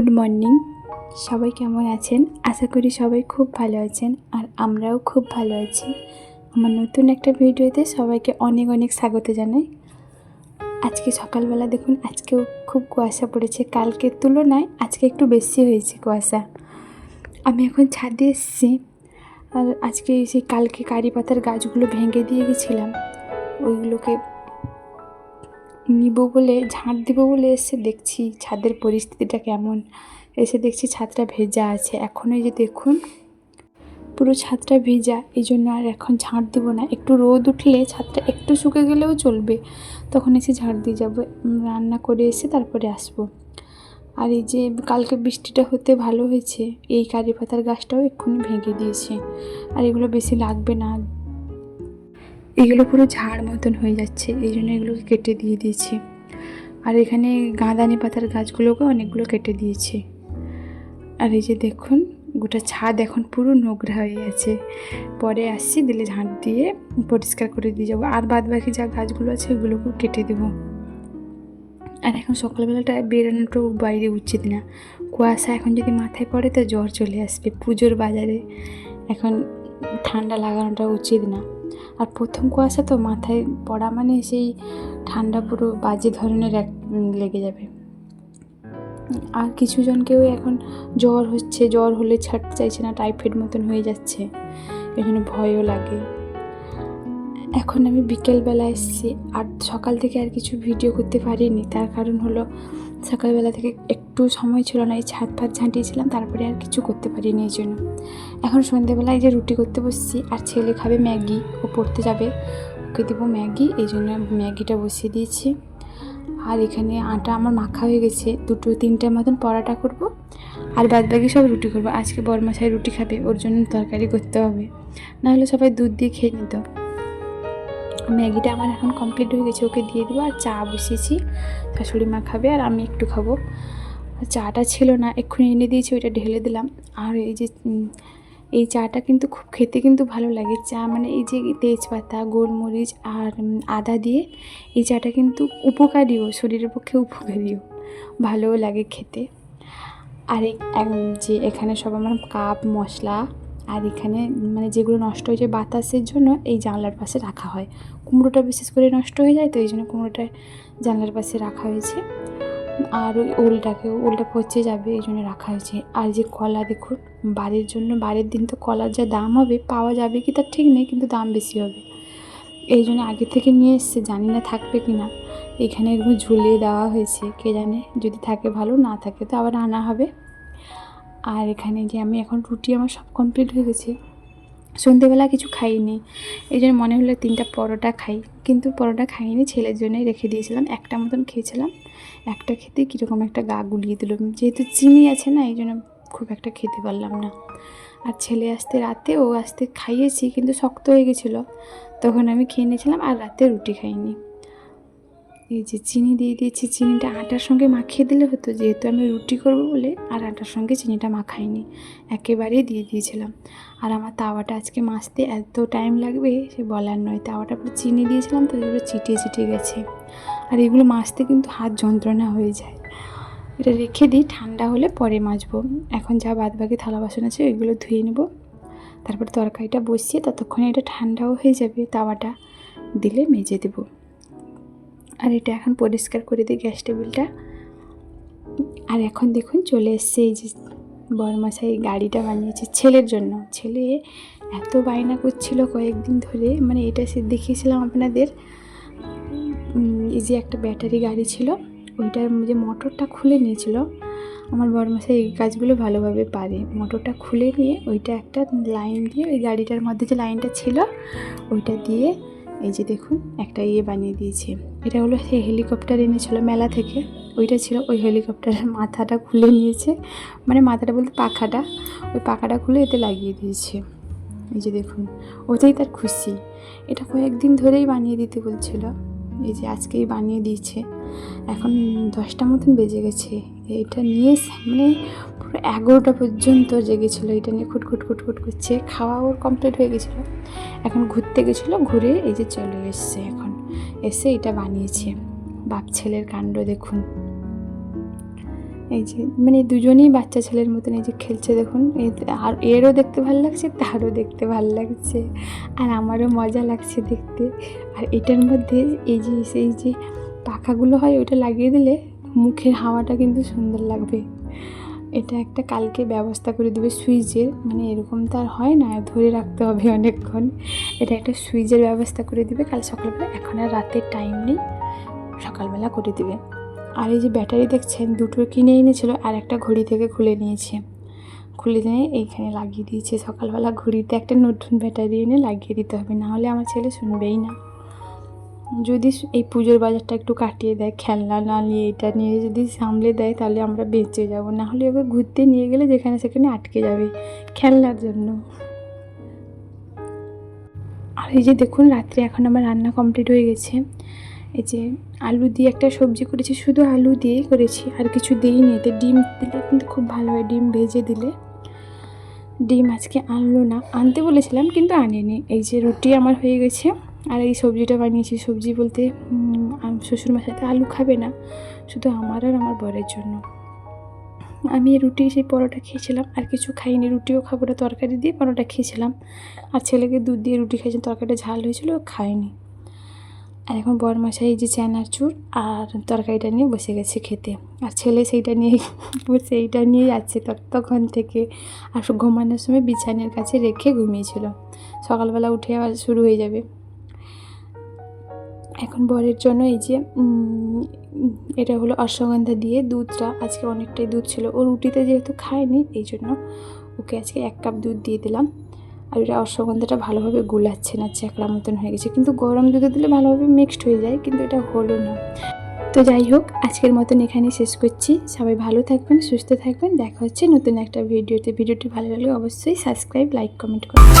Good morning. সবাই কেমন আছেন? আশা করি সবাই খুব ভালো আছেন আর আমরাও খুব ভালো আছি। আমার নতুন একটা ভিডিওতে সবাইকে অনেক অনেক স্বাগত জানাই। আজকে সকালবেলা দেখুন, আজকেও খুব কুয়াশা পড়েছে। কালকের তুলনায় আজকে একটু বেশি হয়েছে কুয়াশা। আমি এখন ছাদে এসেছি আর আজকে সেই কালকে কারি পাতার গাছগুলো ভেঙে দিয়ে গেছিলাম। ওইগুলোকে নিব বলে, ঝাঁট দিব বলে এসে দেখছি ছাদের পরিস্থিতিটা কেমন। এসে দেখছি ছাদটা ভেজা আছে। এখন এই যে দেখুন, পুরো ছাদটা ভেজা। এই জন্য আর এখন ঝাঁট দিব না। একটু রোদ উঠলে ছাদটা একটু শুকে গেলেও চলবে। তখন এসে ঝাঁট দিয়ে যাব। রান্না করে এসে তারপরে আসব। আর এই যে কালকে বৃষ্টিটা হতে ভালো হয়েছে, এই কারি পাতার গাছটাও এক্ষুনি ভেঙে দিয়েছে। আর এগুলো বেশি লাগবে না। এগুলো পুরো ঝাড় মতন হয়ে যাচ্ছে, এই জন্য এগুলোকে কেটে দিয়ে দিয়েছি। আর এখানে গাঁদানি পাতার গাছগুলোকে অনেকগুলো কেটে দিয়েছি। আর এই যে দেখুন, গোটা ছাদ এখন পুরো নোংরা হয়ে গেছে। পরে আসছি, দিলে ঝাঁট দিয়ে পরিষ্কার করে দিয়ে যাব। আর বাদ বাকি যা গাছগুলো আছে, ওগুলোকেও কেটে দেবো। আর এখন সকালবেলাটা বেরোনোটাও বাইরে উচিত না। কুয়াশা এখন যদি মাথায় পড়ে, তো জ্বর চলে আসবে। পুজোর বাজারে এখন ঠান্ডা লাগানোটা উচিত না। আর প্রথম কুয়াশা তো মাথায় পড়া মানে সেই ঠান্ডা পুরো বাজে ধরনের এক লেগে যাবে। আর কিছু জনকেও এখন জ্বর হচ্ছে, জ্বর হলে ছাড়তে চাইছে না টাইফয়েড মতন হয়ে যাচ্ছে। এই জন্য ভয়ও লাগে। এখন আমি বিকেলবেলা এসেছি আর সকাল থেকে আর কিছু ভিডিও করতে পারিনি। তার কারণ হলো সকালবেলা থেকে একটু সময় ছিল না, এই ছাদ ফাত ঝাঁটিয়েছিলাম, তারপরে আর কিছু করতে পারিনি এই জন্য। এখন সন্ধ্যেবেলায় যে রুটি করতে বসছি আর ছেলে খাবে ম্যাগি, ও পড়তে যাবে, ওকে দেবো ম্যাগি, এই জন্য ম্যাগিটা বসিয়ে দিয়েছি। আর এখানে আটা আমার মাখা হয়ে গেছে, দুটো তিনটের মতন পরাটা করব আর বাদ বাকি সব রুটি করব। আজকে বরমাসায় রুটি খাবে, ওর জন্য তরকারি করতে হবে। নাহলে সবাই দুধ দিয়ে খেয়ে নিত। ম্যাগিটা আমার এখন কমপ্লিট হয়ে গেছে, ওকে দিয়ে দেবো আর চা বসিয়েছি। শাশুড়ি মা খাবে আর আমি একটু খাব। চাটা ছিল না, এক্ষুনি এনে দিয়েছি, ওইটা ঢেলে দিলাম। আর এই যে এই চাটা কিন্তু খুব খেতে কিন্তু ভালো লাগে। চা মানে এই যে তেজপাতা, গোলমরিচ আর আদা দিয়ে এই চাটা কিন্তু উপকারীও, শরীরের পক্ষে উপকারীও। ভালোও লাগে খেতে। আর এক- যে এখানে সব আমার কাপ, মশলা আর এখানে মানে যেগুলো নষ্ট হয়ে যায় বাতাসের জন্য এই জানলার পাশে রাখা হয়। কুমড়োটা বিশেষ করে নষ্ট হয়ে যায়, তো এই জন্য কুমড়োটা জানলার পাশে রাখা হয়েছে। আর ওই ওলটাকে, ওলটা পচে যাবে, এই জন্য রাখা হয়েছে। আর যে কলা, দেখুন, বাড়ির জন্য, বাড়ির দিন তো কলার যা দাম হবে, পাওয়া যাবে কি তার ঠিক নেই, কিন্তু দাম বেশি হবে। এই জন্য আগে থেকে নিয়ে এসছে, জানি না থাকবে কি না। এখানে এরকম ঝুলিয়ে দেওয়া হয়েছে, কে জানে যদি থাকে ভালো, না থাকে তো আবার আনা হবে। আর এখানে যে আমি এখন রুটি আমার সব কমপ্লিট হয়ে গেছে। সন্ধেবেলা কিছু খাইনি। এই জন্য মনে হলো তিনটা পরোটা খাই। কিন্তু পরোটা খাইনি, ছেলের জন্যই রেখে দিয়েছিলাম। একটা মতন খেয়েছিলাম। একটা খেতে কীরকম একটা গা গুলিয়ে দিল। যেহেতু চিনি আছে না, এই জন্য খুব একটা খেতে পারলাম না। আর ছেলে আসতে রাতে, ও আসতে খাইয়েছি, কিন্তু শক্ত হয়ে গেছিল। তখন আমি খেয়ে নিয়েছিলাম আর রাতে রুটি খাইনি। এই যে চিনি দিয়ে দিয়েছি, চিনিটা আটার সঙ্গে মাখিয়ে দিলে হতো, যেহেতু আমি রুটি করব বলে আর আটার সঙ্গে চিনিটা মাখাইনি, একেবারেই দিয়ে দিয়েছিলাম। আর আমার তাওয়াটা আজকে মাছতে এত টাইম লাগবে, সে বলার নয়, তাওয়াটা পুরো চিনি দিয়েছিলাম, তো এগুলো চিটিয়ে চিটিয়ে গেছে। আর এগুলো মাছতে কিন্তু হাত যন্ত্রণা হয়ে যায়। এটা রেখে দিই, ঠান্ডা হলে পরে মাজবো। এখন যা বাদ বাকি থালা বাসন আছে ওইগুলো ধুয়ে নেব। তারপর তরকারিটা বসিয়ে ততক্ষণে এটা ঠান্ডাও হয়ে যাবে, তাওয়াটা দিলে মেজে দেবো। আর এটা এখন পরিষ্কার করে দিই গ্যাস টেবিলটা। আর এখন দেখুন চলে এসছে এই যে বরমাসাই গাড়িটা বানিয়েছে ছেলের জন্য। ছেলে এত বায়না করছিল কয়েকদিন ধরে মানে এটা সে দেখিয়েছিলাম আপনাদের। এই যে একটা ব্যাটারি গাড়ি ছিল, ওইটার যে মোটরটা খুলে নিয়েছিল, আমার বরমাসাই এই কাজগুলো ভালোভাবে পারে। মোটরটা খুলে নিয়ে ওইটা একটা লাইন দিয়ে, ওই গাড়িটার মধ্যে যে লাইনটা ছিল, ওইটা দিয়ে এই যে দেখুন, একটা ইয়ে বানিয়ে দিয়েছে। এটা হলো সেই হেলিকপ্টার এনেছিল মেলা থেকে। ওইটা ছিল ওই হেলিকপ্টারের মাথাটা খুলে নিয়েছে। মানে মাথাটা বলতে পাখাটা। ওই পাখাটা খুলে এতে লাগিয়ে দিয়েছে। এই যে দেখুন, ওটাই তার খুশি। এটা কয়েকদিন ধরেই বানিয়ে দিতে বলছিল। এই যে আজকেই বানিয়ে দিয়েছে। এখন দশটা মতন বেজে গেছে। এটা নিয়ে মানে এগারোটা পর্যন্ত জেগেছিলো এটা নিয়ে খুটখুট খুটখুট করছে। খাওয়া ওর কমপ্লিট হয়ে গেছিল। এখন ঘুরতে গেছিল, ঘুরে এই যে চলে এসছে এখন। এসে এটা বানিয়েছে। বাপ ছেলের কাণ্ড দেখুন। এই যে মানে দুজনেই বাচ্চা ছেলের মতন এই যে খেলছে দেখুন। আর এরও দেখতে ভালো লাগছে, তারও দেখতে ভালো লাগছে। আর আমারও মজা লাগছে দেখতে। আর এটার মধ্যে এই যে, সেই যে পাখাগুলো হয়, ওটা লাগিয়ে দিলে মুখের হাওয়াটা কিন্তু সুন্দর লাগবে। এটা একটা কালকে ব্যবস্থা করে দেবে সুইচের মানে এরকম তো আর হয় না, ধরে রাখতে হবে অনেকক্ষণ। এটা একটা সুইচের ব্যবস্থা করে দিবে, কাল সকালবেলা, এখন আর রাতের টাইম নেই, সকালবেলা করে দিবে। আর এই যে ব্যাটারি দেখছেন, দুটো কিনে এনেছিল আর একটা ঘড়ি থেকে খুলে নিয়েছে। খুলে নিয়ে এইখানে লাগিয়ে দিয়েছে, সকালবেলা ঘড়িতে একটা নতুন ব্যাটারি এনে লাগিয়ে দিতে হবে, না হলে আমার ছেলে শুনবেই না। যদি এই পুজোর বাজারটা একটু কাটিয়ে দেয়, খেলনা না নিয়ে এটা নিয়ে যদি সামলে দেয় তাহলে আমরা বেঁচে যাব। না হলে ওকে ঘুরতে নিয়ে গেলে যেখানে সেখানে আটকে যাবে খেলনার জন্য। আর এই যে দেখুন, রাত্রে এখন আমার রান্না কমপ্লিট হয়ে গেছে। এই যে আলু দিয়ে একটা সবজি করেছি, শুধু আলু দিয়েই করেছি, আর কিছু দিইনি। এতে ডিম দিলে কিন্তু খুব ভালো হয়, ডিম ভেজে দিলে। ডিম আজকে আনলো না, আনতে বলেছিলাম কিন্তু আনেনি। এই যে রুটি আমার হয়ে গেছে। আর এই সবজিটা বানিয়েছি, সবজি বলতে শ্বশুরমশাই তো আলু খাবে না, শুধু আমার আর আমার বরের জন্য। আমি রুটি, সেই পরোটা খেয়েছিলাম, আর কিছু খাইনি, রুটিও খাব না, তরকারি দিয়ে পরোটা খেয়েছিলাম। আর ছেলেকে দুধ দিয়ে রুটি খেয়েছিলাম তরকারিটা ঝাল হয়েছিল খায়নি। আর এখন বরমশাই যে চানাচুর আর তরকারিটা নিয়ে বসে গেছে খেতে। আর ছেলে সেইটা নিয়ে বসে এইটা নিয়ে যাচ্ছে ততক্ষণ থেকে। আর ঘুমানোর সময় বিছানার কাছে রেখে ঘুমিয়েছিল। সকালবেলা উঠে আবার শুরু হয়ে যাবে। এখন বরের জন্য এই যে এটা হলো অশ্বগন্ধা দিয়ে দুধটা, আজকে অনেকটাই দুধ ছিল। ও রুটিতে যেহেতু খায়নি, এই জন্য ওকে আজকে এক কাপ দুধ দিয়ে দিলাম। আর এটা অশ্বগন্ধাটা ভালোভাবে গুলাচ্ছে না চ্যাকড়া মতন হয়ে গেছে। কিন্তু গরম দুধে দিলে ভালোভাবে মিক্সড হয়ে যায়, কিন্তু এটা হলো না। তো যাই হোক, আজকের মতন এখানে শেষ করছি। সবাই ভালো থাকবেন, সুস্থ থাকবেন। দেখা হচ্ছে নতুন একটা ভিডিওতে। ভিডিওটি ভালো লাগলে অবশ্যই সাবস্ক্রাইব লাইক কমেন্ট করবেন।